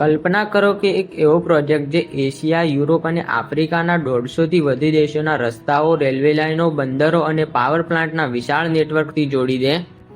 કલ્પના કરો કે એક એવો પ્રોજેક્ટ જે એશિયા, યુરોપ અને આફ્રિકાના દોઢસોથી વધુ દેશોના રસ્તાઓ, રેલવે લાઇનો બંદરો અને પાવર પ્લાન્ટના વિશાળ નેટવર્કથી જોડી દે.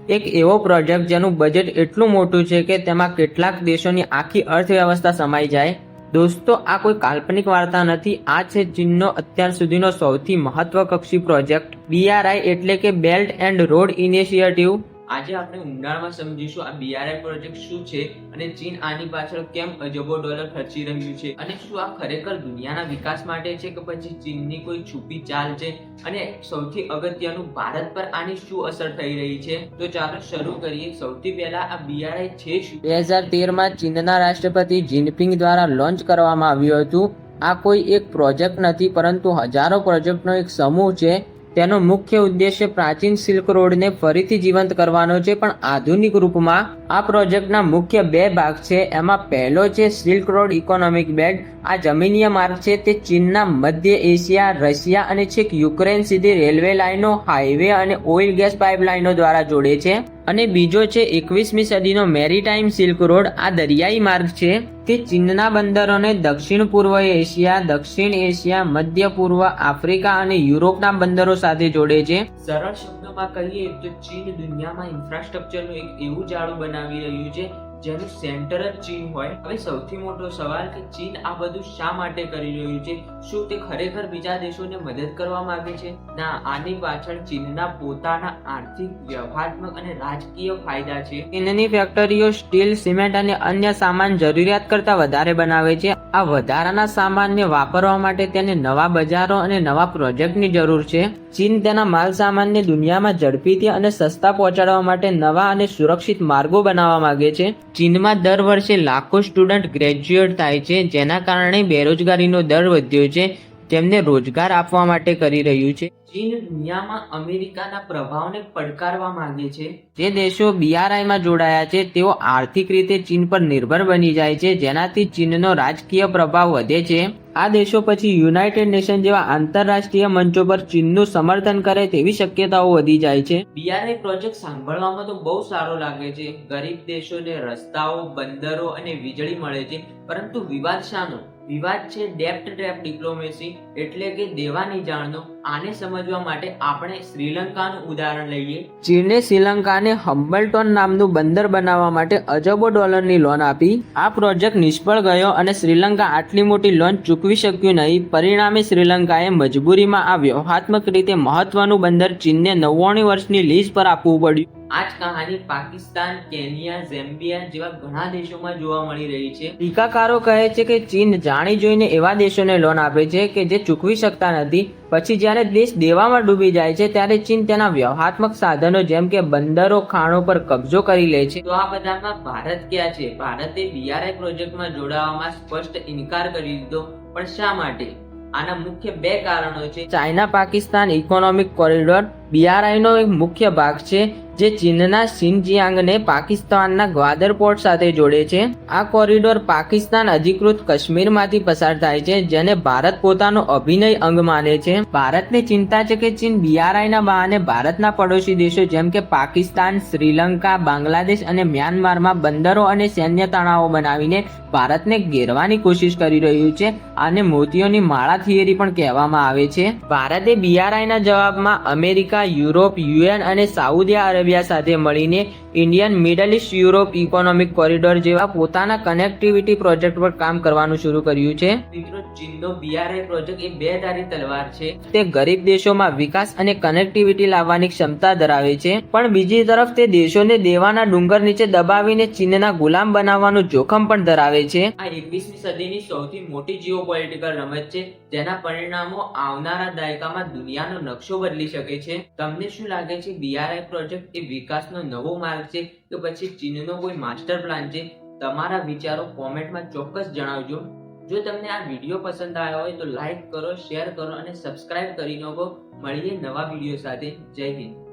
એક એવો પ્રોજેક્ટ જેનું બજેટ એટલું મોટું છે કે તેમાં કેટલાક દેશોની આખી અર્થવ્યવસ્થા સમાઈ જાય. દોસ્તો, આ કોઈ કાલ્પનિક વાર્તા નથી. આ છે ચીનનો અત્યાર સુધીનો સૌથી મહત્વકક્ષી પ્રોજેક્ટ. બીઆરઆઈ એટલે કે બેલ્ટ એન્ડ રોડ ઇનિશિયેટિવ આજે આપણે ઊંડાણમાં સમજીશું આ બીઆરઆઈ પ્રોજેક્ટ શું છે અને ચીન આની પાછળ કેમ અજબો ડોલર ખર્ચી રહ્યું છે અને શું આ ખરેખર દુનિયાના વિકાસ માટે છે કે પછી ચીનની કોઈ છુપી ચાલ છે? અને સૌથી અગત્યનું ભારત પર આની શું અસર થઈ રહી છે? તો ચાલો શરૂ કરીએ. સૌથી પહેલા આ બીઆરઆઈ છે શું? બે હજાર તેરમાં ચીનના રાષ્ટ્રપતિ જિનપિંગ દ્વારા લોન્ચ કરવામાં આવ્યું હતું. આ કોઈ એક પ્રોજેક્ટ નથી, પરંતુ હજારો પ્રોજેક્ટનો એક સમૂહ છે તેનો મુખ્ય ઉદ્દેશ્ય પ્રાચીન સિલ્ક રોડને ફરીથી જીવંત કરવાનો છે, પણ આધુનિક રૂપમાં આ પ્રોજેક્ટના મુખ્ય બે ભાગ છે. એમાં પહેલો છે સિલ્ક રોડ ઇકોનોમિક બેલ્ટ આ જમીનીય માર્ગ છે, તે ચીનના મધ્ય એશિયા, રશિયા અને છેક યુક્રેન સુધી રેલવે લાઇનો હાઈવે અને ઓઇલ ગેસ પાઇપલાઇનો દ્વારા જોડે છે. અને બીજો છે એકવીસમી સદીનો મેરીટાઈમ સિલ્ક રોડ, આ દરિયાઈ માર્ગ છે તે ચીનના બંદરોને દક્ષિણ પૂર્વ એશિયા, દક્ષિણ એશિયા, મધ્ય પૂર્વ આફ્રિકા અને યુરોપના બંદરો સાથે જોડે છે. સરળ શબ્દોમાં કહીએ તો ચીન દુનિયામાં ઇન્ફ્રાસ્ટ્રક્ચરનું એક એવું જાળું બનાવી રહ્યું છે જેનું સેન્ટર જ ચીન હોય. હવે સૌથી મોટો સવાલ કે ચીન આ બધું શા માટે કરી રહ્યું છે? શું તે ખરેખર બીજા દેશોને મદદ કરવા માંગે છે? ના, આની પાછળ ચીનના પોતાના આર્થિક વ્યવહારાત્મક અને રાજકીય ફાયદા છે. ચીનની ફેક્ટરીઓ સ્ટીલ, સિમેન્ટ અને અન્ય સામાન જરૂરિયાત કરતા વધારે બનાવે છે. આ વધારાના સામાનને વાપરવા માટે તેને નવા બજારો અને નવા પ્રોજેક્ટની જરૂર છે. ચીન તેના માલ સામાનને દુનિયામાં ઝડપીથી અને સસ્તા પહોંચાડવા માટે નવા અને સુરક્ષિત માર્ગો બનાવવા માંગે છે. ચીનમાં દર વર્ષે લાખો સ્ટુડન્ટ ગ્રેજ્યુએટ થાય છે, જેના કારણે બેરોજગારીનો દર વધ્યો છે. તેમને રોજગાર આપવા માટે કરી રહ્યું છે. ચીન દુનિયામાં અમેરિકાના પ્રભાવને પડકારવા માંગે છે. જે દેશો બીઆરઆઈમાં જોડાયા છે, તેઓ આર્થિક રીતે ચીન પર નિર્ભર બની જાય છે, જેનાથી ચીનનો રાજકીય પ્રભાવ વધે છે. આ દેશો પછી યુનાઇટેડ નેશન જેવા આંતરરાષ્ટ્રીય મંચો પર ચીનનું સમર્થન કરે તેવી શક્યતાઓ વધી જાય છે. બીઆરઆઈ પ્રોજેક્ટ સાંભળવામાં તો બહુ સારો લાગે છે. ગરીબ દેશોને રસ્તાઓ બંદરો અને વીજળી મળે છે. પરંતુ વિવાદ શાનો? વિવાદ છે ડેપ્ટ ટ્રેપ ડિપ્લોમેસી એટલે કે દેવાની જાણનો. આને સમજવા માટે આપણે શ્રીલંકાનું ઉદાહરણ લઈએ. ચીને શ્રીલંકાને હમ્બલટોન નામનું બંદર બનાવવા માટે અજબો ડોલરની લોન આપી. આ પ્રોજેક્ટ નિષ્ફળ ગયો અને શ્રીલંકા આટલી મોટી લોન ચૂકવી શક્યું નહીં. પરિણામે શ્રીલંકાએ મજબૂરીમાં આ વ્યૂહાત્મક રીતે મહત્વનું બંદર ચીનને નવ્વાણું વર્ષની લીઝ પર આપવું પડ્યું. આ જ કહાની પાકિસ્તાન કેન્યા ઝેમ્બિયા જેવા ઘણા દેશોમાં જોવા મળી રહી છે. ટીકાકારો કહે છે કે ચીન જાણી જોઈને એવા દેશોને લોન આપે છે કે જે ચૂકવી શકતા નથી. પછી જ્યારે દેશ દેવામાં ડૂબી જાય છે ત્યારે ચીન તેના વ્યવહાત્મક સાધનો જેમ કે બંદરો ખાણો પર કબજો કરી લે છે. તો આ બધામાં ભારત ક્યાં છે? ભારતે બીઆરઆઈ પ્રોજેક્ટમાં જોડાવામાં સ્પષ્ટ ઇનકાર કરી દીધો. પણ શા માટે? આના મુખ્ય બે કારણો છે. China Pakistan economic corridor BRI નો એક મુખ્ય ભાગ છે. જે ચીનના શિનજિયાંગને પાકિસ્તાનના ગ્વાદર પોર્ટ સાથે જોડે છે. આ કોરિડોર પાકિસ્તાન અધિકૃત કાશ્મીરમાંથી પસાર થાય છે, જેને ભારત પોતાનો અભિનય અંગ માને છે. ભારતને ચિંતા છે કે ચીન બીઆરઆઈના બહાને ભારતના પડોશી દેશો, જેમ કે પાકિસ્તાન, શ્રીલંકા, બાંગ્લાદેશ અને મ્યાનમારમાં બંદરો અને સૈન્ય તણાવો બનાવીને ભારતને ઘેરવાની કોશિશ કરી રહ્યું છે, આને મોતીઓની માળા થિયરી પણ કહેવામાં આવે છે. ભારતે બીઆરઆઈ ના જવાબમાં અમેરિકા, યુરોપ, યુએન અને સાઉદી અરેબિયા સાથે મળીને Indian Middle East Europe economic corridor જેવા પોતાના કનેક્ટિવિટી પ્રોજેક્ટ પર કામ કરવાનું શરૂ કર્યું છે. મિત્રો ચીનનો બીઆરઆઈ પ્રોજેક્ટ એ બે ધારી તલવાર છે. તે ગરીબ દેશોમાં વિકાસ અને કનેક્ટિવિટી લાવવાની ક્ષમતા ધરાવે છે પણ બીજી તરફ તે દેશોને દેવાના ડુંગર નીચે દબાવીને ચીનના ગુલામ બનાવવાનું જોખમ પણ ધરાવે છે. આ એકવીસમી સદીની સૌથી મોટી જીઓ પોલિટિકલ રમત છે જેના પરિણામો આવનારા દાયકામાં દુનિયાનો નકશો બદલી શકે છે. તમને શું લાગે છે બીઆરઆઈ પ્રોજેક્ટ એ વિકાસનો નવો માર્ગ છે કે પછી ચીનનો કોઈ માસ્ટર પ્લાન છે? તમારા વિચારો કોમેન્ટમાં ચોક્કસ જણાવજો. જો તમને આ વીડિયો પસંદ આવ્યો હોય તો લાઈક કરો, શેર કરો અને સબસ્ક્રાઇબ કરી નાખો. મળીએ નવા વીડિયો સાથે. જય હિન્દ.